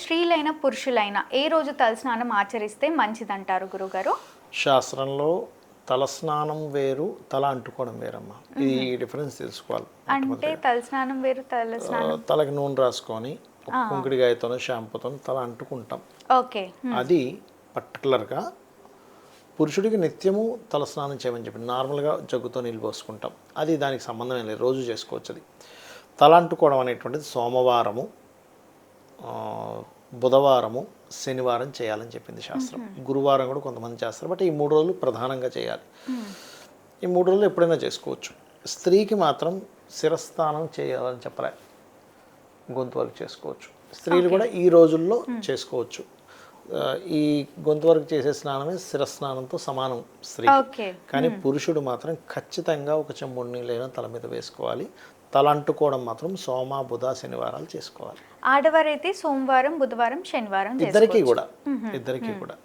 స్త్రీలైన పురుషులైన ఏ రోజు తలస్నానం ఆచరిస్తే మంచిదంటారు గురుగారు? శాస్త్రంలో తలస్నానం వేరు తల అంటుకోవడం వేరమ్మా. ఇది డిఫరెన్స్ తెలుసుకోవాలి అంటే తలస్నానం వేరు తల తలకి నూనె రాసుకొని ఒక కుంకుడిగాయతోనో షాంపూతోనో తల అంటుకుంటాం. ఓకే. అది పర్టికులర్గా పురుషుడికి నిత్యము తలస్నానం చేయమని చెప్పి నార్మల్గా జగ్గుతో నీళ్ళు పోసుకుంటాం. అది దానికి సంబంధం ఏం లేదు. రోజు చేసుకోవచ్చు అది. తల అంటుకోవడం అనేటువంటిది సోమవారము బుధవారము శనివారం చేయాలని చెప్పింది శాస్త్రం. గురువారం కూడా కొంతమంది చేస్తారు. బట్ ఈ మూడు రోజులు ప్రధానంగా చేయాలి. ఈ మూడు రోజులు ఎప్పుడైనా చేసుకోవచ్చు. స్త్రీకి మాత్రం శిరస్థానం చేయాలని చెప్పలే. గొంతు వరకు చేసుకోవచ్చు. స్త్రీలు కూడా ఈ రోజుల్లో చేసుకోవచ్చు. ఈ గొంతు వరకు చేసే స్నానమే శిరస్నానంతో సమానం స్త్రీ కానీ పురుషుడు మాత్రం ఖచ్చితంగా ఒక చెంబుడు నీళ్ళైనా తల మీద వేసుకోవాలి. తల అంటుకోవడం మాత్రం సోమ బుధ శనివారాలు చేసుకోవాలి. ఆడవారైతే సోమవారం బుధవారం శనివారం ఇద్దరికీ కూడా ఇద్దరికీ కూడా.